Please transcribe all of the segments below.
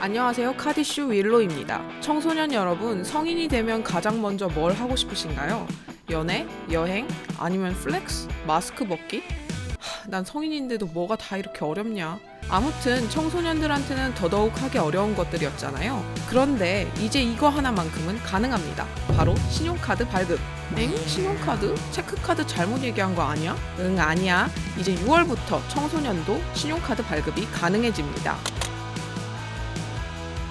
안녕하세요. 카디슈 윌로입니다. 청소년 여러분, 성인이 되면 가장 먼저 뭘 하고 싶으신가요? 연애? 여행? 아니면 플렉스? 마스크 벗기? 하, 난 성인인데도 뭐가 다 이렇게 어렵냐? 아무튼 청소년들한테는 더더욱 하기 어려운 것들이었잖아요. 그런데 이제 이거 하나만큼은 가능합니다. 바로 신용카드 발급. 엥? 신용카드? 체크카드 잘못 얘기한 거 아니야? 응, 아니야. 이제 6월부터 청소년도 신용카드 발급이 가능해집니다.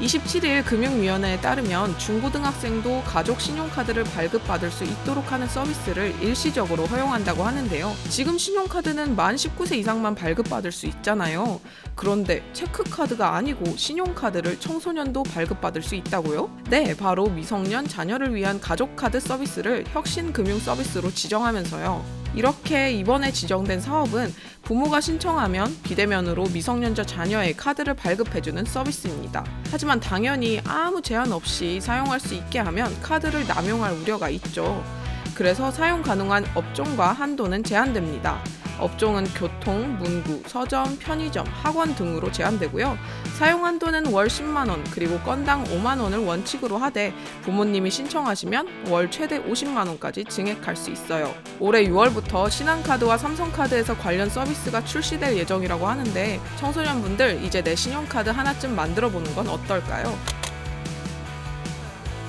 27일 금융위원회에 따르면 중고등학생도 가족 신용카드를 발급받을 수 있도록 하는 서비스를 일시적으로 허용한다고 하는데요. 지금 신용카드는 만 19세 이상만 발급받을 수 있잖아요. 그런데 체크카드가 아니고 신용카드를 청소년도 발급받을 수 있다고요? 네, 바로 미성년 자녀를 위한 가족카드 서비스를 혁신금융 서비스로 지정하면서요. 이렇게 이번에 지정된 사업은 부모가 신청하면 비대면으로 미성년자 자녀의 카드를 발급해주는 서비스입니다. 하지만 당연히 아무 제한 없이 사용할 수 있게 하면 카드를 남용할 우려가 있죠. 그래서 사용 가능한 업종과 한도는 제한됩니다. 업종은 교통, 문구, 서점, 편의점, 학원 등으로 제한되고요. 사용 한도는 월 10만 원 그리고 건당 5만 원을 원칙으로 하되 부모님이 신청하시면 월 최대 50만 원까지 증액할 수 있어요. 올해 6월부터 신한카드와 삼성카드에서 관련 서비스가 출시될 예정이라고 하는데 청소년분들 이제 내 신용카드 하나쯤 만들어 보는 건 어떨까요?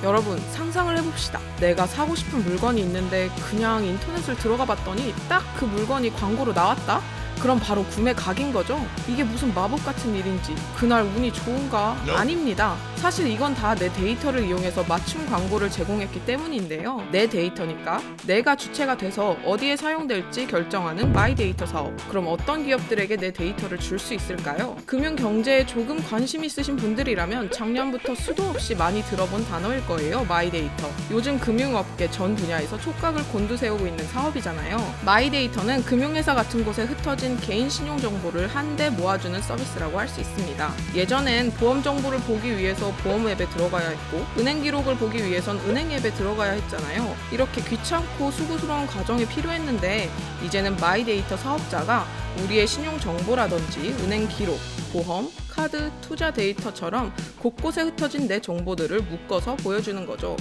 여러분 상상을 해봅시다. 내가 사고 싶은 물건이 있는데 그냥 인터넷을 들어가 봤더니 딱 그 물건이 광고로 나왔다? 그럼 바로 구매 각인 거죠? 이게 무슨 마법 같은 일인지 그날 운이 좋은가? 아닙니다. 사실 이건 다 내 데이터를 이용해서 맞춤 광고를 제공했기 때문인데요. 내 데이터니까 내가 주체가 돼서 어디에 사용될지 결정하는 마이 데이터 사업. 그럼 어떤 기업들에게 내 데이터를 줄 수 있을까요? 금융 경제에 조금 관심 있으신 분들이라면 작년부터 수도 없이 많이 들어본 단어일 거예요. 마이 데이터. 요즘 금융업계 전 분야에서 촉각을 곤두세우고 있는 사업이잖아요. 마이 데이터는 금융회사 같은 곳에 흩어진 개인 신용 정보를 한데 모아주는 서비스라고 할 수 있습니다. 예전엔 보험 정보를 보기 위해서 보험 앱에 들어가야 했고 은행 기록을 보기 위해선 은행 앱에 들어가야 했잖아요. 이렇게 귀찮고 수고스러운 과정이 필요했는데 이제는 마이데이터 사업자가 우리의 신용 정보라든지 은행 기록, 보험, 카드, 투자 데이터처럼 곳곳에 흩어진 내 정보들을 묶어서 보여주는 거죠.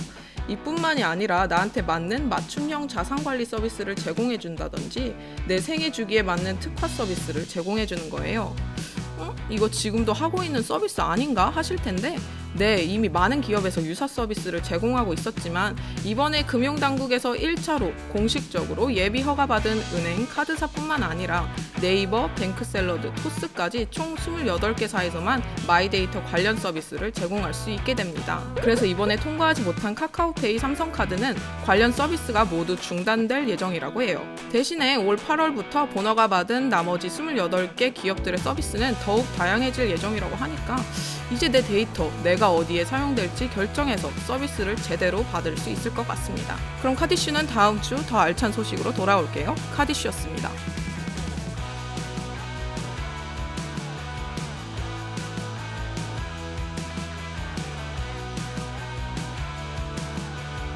이뿐만이 아니라 나한테 맞는 맞춤형 자산 관리 서비스를 제공해 준다든지 내 생애 주기에 맞는 특화 서비스를 제공해 주는 거예요. 어? 이거 지금도 하고 있는 서비스 아닌가 하실 텐데 네, 이미 많은 기업에서 유사 서비스를 제공하고 있었지만 이번에 금융당국에서 1차로 공식적으로 예비 허가받은 은행, 카드사뿐만 아니라 네이버, 뱅크샐러드, 토스까지 총 28개사에서만 마이데이터 관련 서비스를 제공할 수 있게 됩니다. 그래서 이번에 통과하지 못한 카카오페이, 삼성카드는 관련 서비스가 모두 중단될 예정이라고 해요. 대신에 올 8월부터 본허가 받은 나머지 28개 기업들의 서비스는 더욱 다양해질 예정이라고 하니까 이제 내 데이터, 내가 어디에 사용될지 결정해서 서비스를 제대로 받을 수 있을 것 같습니다. 그럼 카디슈는 다음 주 더 알찬 소식으로 돌아올게요. 카디슈였습니다.